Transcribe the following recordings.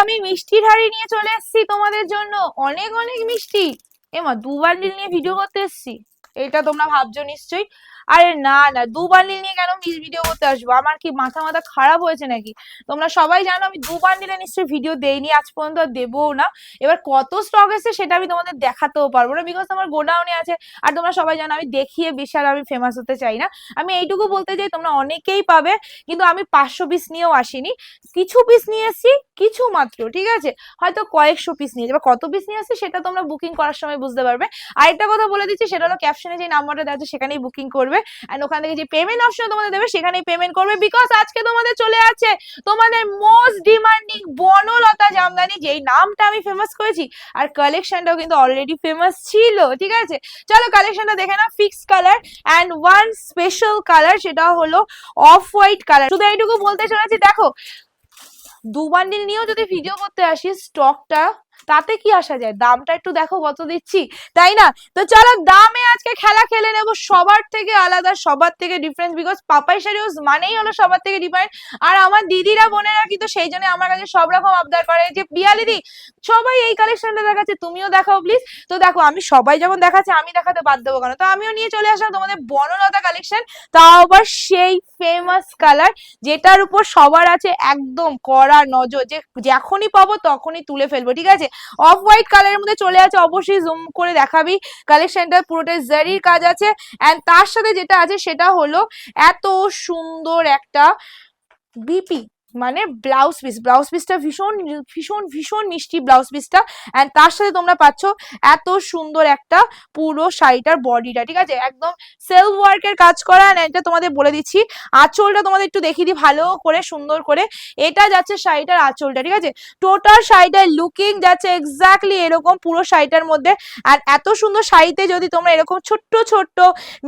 আমি মিষ্টির হাড়ি নিয়ে চলে এসেছি তোমাদের জন্য। অনেক অনেক মিষ্টি। এমা দু বান্ডিল নিয়ে ভিডিও করতে এসেছি। এটা তোমরা ভাবছ নিশ্চয়ই। আরে না না দু বান্ডিল নিয়ে কেন ভিডিও করতে আসব? আমার কি মাথা মাথা খারাপ হয়েছে নাকি? তোমরা সবাই জানো আমি দু বান্ডিলে নিশ্চয়ই ভিডিও দেইনি, আজ পর্যন্ত আর না। এবার কত স্টক এসেছে সেটা আমি তোমাদের দেখাতেও পারব না বিকজ আমার গোডাউনে আছে। আর তোমরা সবাই জানো আমি দেখিয়ে বিশাল আমি ফেমাস হতে চাই না। আমি এইটুকু বলতে চাই তোমরা অনেকেই পাবে, কিন্তু আমি পাঁচশো পিস নিয়েও আসিনি। কিছু পিস নিয়ে এসেছি, কিছু মাত্র, ঠিক আছে? হয়তো কয়েকশো পিস নিয়ে এবার কত পিস নিয়ে আসছি সেটা তোমরা বুকিং করার সময় বুঝতে পারবে। আরেকটা কথা বলে দিচ্ছি, সেটা হলো ক্যাপশনে যে নাম্বারটা দেওয়া আছে, সেখানেই বুকিং করবে। অ্যান্ড ওখান থেকে যে পেমেন্ট অপশন তোমাদের দেবে, সেখানেই পেমেন্ট করবে। বিকজ আজকে তোমাদের চলে আছে তোমাদের মোস্ট ডিমান্ডিং বনলতা জামদানি, যেই নামটা আমি ফেমাস করেছি। আর কালেকশনটাও কিন্তু অলরেডি ফেমাস ছিল, ঠিক আছে? চলো কালেকশনটা দেখে না fix colour and one special colour সেটা হলো অফ হোয়াইট কালার শুধু এইটুকু বলতে চলেছি, দেখো দু বান্ডিল নিয়েও যদি ভিডিও করতে আসি স্টকটা তাতে কি আসা যায়? দামটা একটু দেখো কত দিচ্ছি, তাই না? তো চলো দামে আজকে খেলা খেলে নেব। সবার থেকে আলাদা, সবার থেকে ডিফারেন্স বিকজ পাপাই শাড়িউস মানেই হলো সবার থেকে ডিফারেন্ট আর আমার দিদিরা, বোনেরা কিন্তু সেই জন্য আমার কাছে সব রকম আবদার করে যে, পিয়া দিদি, সবাই এই কালেকশনটা দেখাচ্ছে, তুমিও দেখাও প্লিজ তো দেখো, আমি সবাই যেমন দেখাচ্ছে, আমি দেখাতে বাদ দেবো কেন? তো আমিও নিয়ে চলে আসলাম তোমাদের বনলতা কালেকশন তাও আবার সেই ফেমাস কালার যেটার উপর সবার আছে একদম কড়া নজর। যে, যখনই পাবো তখনই তুলে ফেলব, ঠিক আছে? অফ হোয়াইট কালারের মধ্যে চলে আছে, অবশ্যই জুম করে দেখাবি। কালেকশনটা পুরোটাই জারির কাজ আছে। অ্যান্ড তার সাথে যেটা আছে, সেটা হলো এত সুন্দর একটা বিপি মানে ব্লাউজ পিস ব্লাউজ পিসটা ভীষণ ভীষণ ভীষণ মিষ্টি ব্লাউজ পিসটা অ্যান্ড তার সাথে তোমরা পাচ্ছ এত সুন্দর একটা পুরো শাড়িটার বডিটা ঠিক আছে? একদম সেলফ ওয়ার্কের কাজ করা। এটা তোমাদের বলে দিচ্ছি, আঁচলটা তোমাদের একটু দেখিয়ে দিই, ভালো করে, সুন্দর করে। এটা যাচ্ছে শাড়িটার আঁচলটা, ঠিক আছে? টোটাল শাড়িটার লুকিং যাচ্ছে এক্স্যাক্টলি এরকম পুরো শাড়িটার মধ্যে। আর এত সুন্দর শাড়িতে যদি তোমরা এরকম ছোট্ট ছোট্ট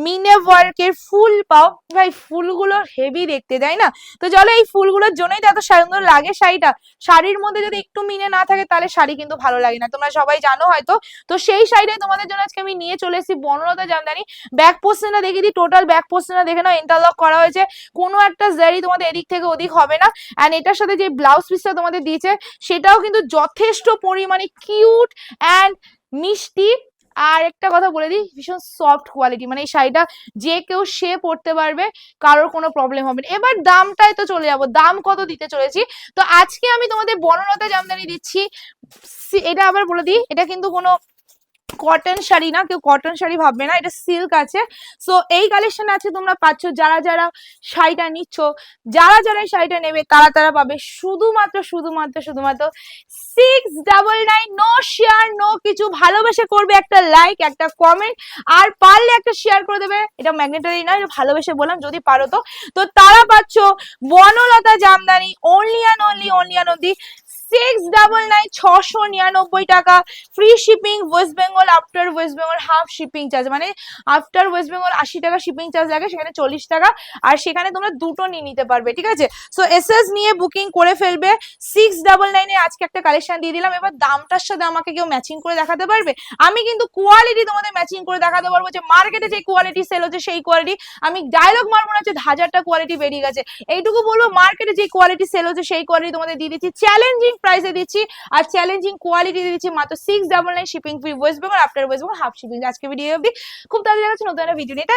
মিনে ওয়ার্কের ফুল পাও, ভাই, ফুলগুলো হেভি দেখতে, তাই না? তো চলো এই ফুলগুলোর জন্যই তো এত সুন্দর লাগে শাড়িটা। শাড়ির মধ্যে যদি একটু মিনে না থাকে, তাহলে শাড়ি কিন্তু ভালো লাগে না। তোমরা সবাই জানো হয়তো। তো সেই শাড়িটাই তোমাদের জন্য আজকে আমি নিয়ে চলে এসেছি বনলতা জামদানি। ব্যাক পোস্টেনটা দেখিয়ে দিই টোটাল ব্যাক পোস্টেনটা দেখে নাও ইন্টারলক করা হয়েছে। কোনো একটা জারি তোমাদের এদিক থেকে ওদিক হবে না। অ্যান্ড এটার সাথে যে ব্লাউজ পিসটা তোমাদের দিয়েছে, সেটাও কিন্তু যথেষ্ট পরিমাণে কিউট অ্যান্ড মিষ্টি। আর একটা কথা বলে দিই, ভীষণ সফট কোয়ালিটি মানে এই শাড়িটা যে কেউ সে পরতে পারবে, কারোর কোনো প্রবলেম হবে না। এবার দামটায় তো চলে যাব, দাম কত দিতে চলেছি? তো আজকে আমি তোমাদের বনলতা জামদানি দিচ্ছি এটা আবার বলে দিই, এটা কিন্তু কোনো কটন শাড়ি না, কেউ কটন শাড়ি ভাববে না, এটা সিল্ক আছে। সো এই কালেকশন আছে তোমরা পাচ্ছ, যারা যারা শাড়িটা নিচ্ছ, যারা যারা এই শাড়িটা নেবে, তারা তারা পাবে শুধুমাত্র শুধুমাত্র শুধুমাত্র six double nine no share no কিছু। ভালোবেসে করবে একটা লাইক একটা কমেন্ট আর পারলে একটা শেয়ার করে দেবে। এটা ম্যাগনেটারি না এটা ভালোবেসে বললাম, যদি পারো তো। তো তারা পাচ্ছ Bonolota Jamdani only and only only and only six double nine ছশো নিরানব্বই টাকা। Free shipping West Bengal after West Bengal half shipping charge মানে আফটার ওয়েস্ট বেঙ্গল আশি টাকা শিপিং চার্জ লাগে, সেখানে চল্লিশ টাকা। আর সেখানে তোমরা দুটো নিয়ে নিতে পারবে, ঠিক আছে? সো এসএস নিয়ে বুকিং করে ফেলবে। সিক্স ডাবল নাইনে আজকে একটা কালেকশন দিয়ে দিলাম। এবার দামটার সাথে আমাকে কেউ ম্যাচিং করে দেখাতে পারবে? আমি কিন্তু কোয়ালিটি তোমাদের ম্যাচিং করে দেখাতে পারব যে মার্কেটে যে কোয়ালিটি সেল হচ্ছে, সেই কোয়ালিটি আমি ডায়লগ মারবো না যে হাজারটা কোয়ালিটি বেরিয়ে গেছে। এইটুকু বলব মার্কেটে যে কোয়ালিটি সেল হচ্ছে, সেই কোয়ালিটি তোমাদের দিয়ে দিচ্ছি। চ্যালেঞ্জিং প্রাইসে দিচ্ছি আর চ্যালেঞ্জিং কোয়ালিটি দিচ্ছি মাত্র six double nine shipping free West Bengal after West Bengal half shipping আজকে ভিডিও অবধি, খুব তাড়াতাড়ি দেখাচ্ছি নতুন একটা ভিডিও নিয়ে।